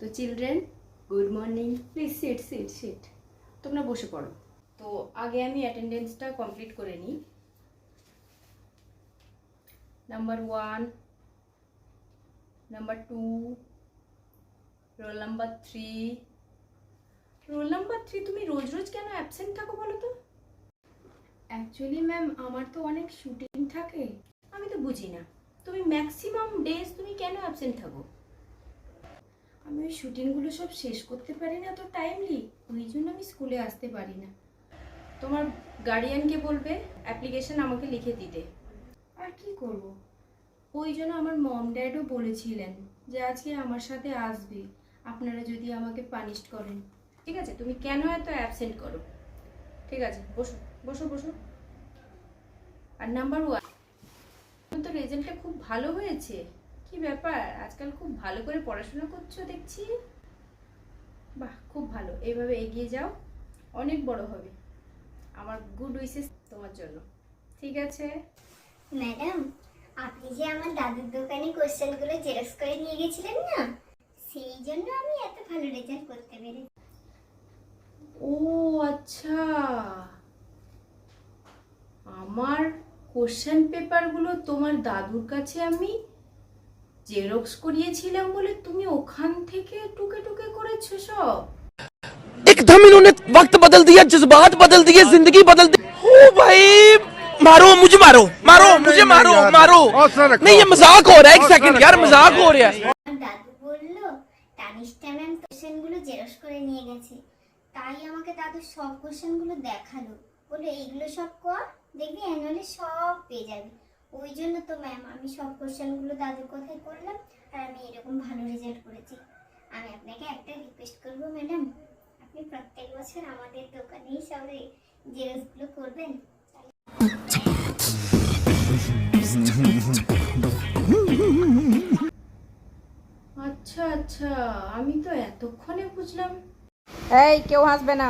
তো children good morning please sit sit sit তোমরা বসে পড়ো। তো আগে আমি অ্যাটেন্ডেন্সটা কমপ্লিট করে নিই। Number one number two roll number three roll number three তুমি রোজ রোজ কেন অ্যাবসেন্ট থাকো বলো তো? অ্যাকচুয়ালি ম্যাম আমার তো অনেক শুটিং থাকে। আমি তো বুঝি না তুমি ম্যাক্সিমাম ডেজ তুমি কেন অ্যাবসেন্ট থাকো? আমি শুটিংগুলো সব শেষ করতে পারি না তো টাইমলি ওই জন্য আমি স্কুলে আসতে পারি না। তোমার গার্ডিয়ানকে বলবে অ্যাপ্লিকেশন আমাকে লিখে দিতে। আর কি করব? ওই জন্য আমার মম ড্যাডও বলেছিলেন যে আজকে আমার সাথে আসবে। আপনারা যদি আমাকে পানিশ করেন। ঠিক আছে? তুমি কেন এত অ্যাবসেন্ট করো? ঠিক আছে? বসো বসো বসো। আর নাম্বার ওয়ান তো রেজাল্টটা খুব ভালো হয়েছে। কি ব্যাপার? আজকাল খুব ভালো করে পড়াশোনা করছ দেখছি। বাহ খুব ভালো। এইভাবে এগিয়ে যাও অনেক বড় হবে। আমার গুড উইসেস তোমার জন্য। ঠিক আছে? ম্যাডাম আপনি যে আমার দাদুর দোকানে কোশ্চেনগুলো জেরক্স করে নিয়ে গেছিলেন না সেই জন্য আমি এত ভালো রেজাল্ট করতে পেরেছি। ও আচ্ছা। আমার কোশ্চেন পেপারগুলো তোমার দাদুর কাছে আমি জেরক্স করিয়েছিলাম বলে তুমি ওখান থেকে টুকে টুকে করেছো সব एकदम इन्होंने वक्त बदल दिया जज्बात बदल दिए जिंदगी बदल दी ओ भाई मारो मुझे मारो मारो मुझे मारो मारो नहीं ये मजाक हो रहा है एक सेकंड यार मजाक हो रहा है আমার দাদু বললো তানিষ্টা ম্যাম কোশ্চেনগুলো জেরক্স করে নিয়ে গেছে তাই আমাকে দাদু সব কোশ্চেনগুলো দেখালো বললো এইগুলো সব কর দেখবি অ্যানুয়ালি সব পেয়ে যাবি ওই জন্য তো ম্যাম আমি সব কোশ্চেনগুলো দাদুর কথাই করলাম আর আমি এরকম ভালো রেজাল্ট করেছি। আমি আপনাকে একটা রিকোয়েস্ট করব ম্যাডাম আপনি প্রত্যেক বছর আমাদের দোকানেই সব জেরক্সগুলো করবেন। আচ্ছা আচ্ছা আমি তো এতক্ষণে বুঝলাম। এই কেউ হাসবে না।